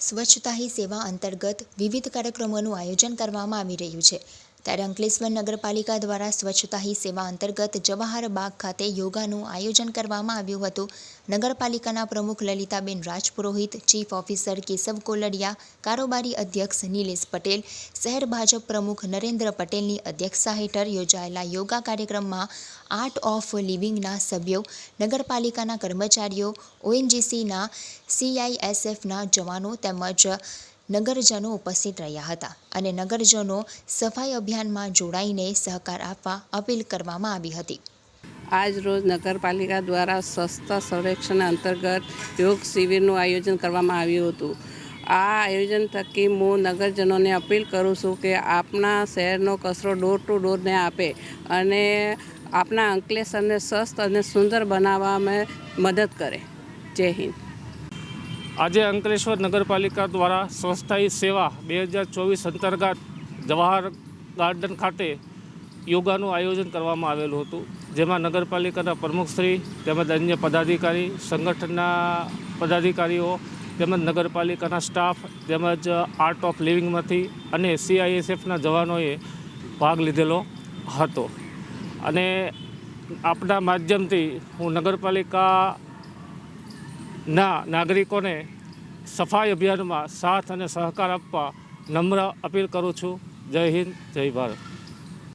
સ્વચ્છતા હી સેવા અંતર્ગત વિવિધ કાર્યક્રમોનું આયોજન કરવામાં આવી રહ્યું છે. ત્યારે અંકલેશ્વર નગરપાલિકા દ્વારા સ્વચ્છતા હી સેવા અંતર્ગત જવાહર બાગ ખાતે યોગાનું આયોજન કરવામાં આવ્યું હતું. નગરપાલિકાના પ્રમુખ લલિતાબેન રાજપુરોહિત, ચીફ ઓફિસર કેશવ કોલડિયા, કારોબારી અધ્યક્ષ નિલેશ પટેલ, શહેર ભાજપ પ્રમુખ નરેન્દ્ર પટેલની અધ્યક્ષતા હેઠળ યોજાયેલા યોગા કાર્યક્રમમાં આર્ટ ઓફ લિવિંગના સભ્યો, નગરપાલિકાના કર્મચારીઓ, ઓએનજીસીના, સીઆઈએસએફના જવાનો તેમજ નગરજનો ઉપસ્થિત રહ્યા હતા અને નગરજનો સફાઈ અભિયાનમાં જોડાઈને સહકાર આપવા અપીલ કરવામાં આવી હતી. આજ રોજ નગરપાલિકા દ્વારા સ્વચ્છતા સંરક્ષણ અંતર્ગત યોગ શિબિરનું આયોજન કરવામાં આવ્યું હતું. આ આયોજન થકી હું નગરજનોને અપીલ કરું છું કે આપણા શહેરનો કચરો ડોર ટુ ડોરને આપે અને આપણા અંકલેશ્વરને સ્વસ્થ અને સુંદર બનાવવામાં મદદ કરે. જય હિન્દ. આજે અંકલેશ્વર નગરપાલિકા દ્વારા સ્વસ્થાયી સેવા બે હજાર ચોવીસ અંતર્ગત જવાહર ગાર્ડન ખાતે યોગાનું આયોજન કરવામાં આવેલું હતું. જેમાં નગરપાલિકાના પ્રમુખશ્રી તેમજ અન્ય પદાધિકારી, સંગઠનના પદાધિકારીઓ તેમજ નગરપાલિકાના સ્ટાફ તેમજ આર્ટ ઓફ લિવિંગમાંથી અને સીઆઈએસએફના જવાનોએ ભાગ લીધેલો હતો. અને આપના માધ્યમથી હું નગરપાલિકા ના નાગરિકોને સફાઈ અભિયાનમાં સાથ અને સહકાર આપવા નમ્ર અપીલ કરું છું. જય હિન્દ, જય ભારત.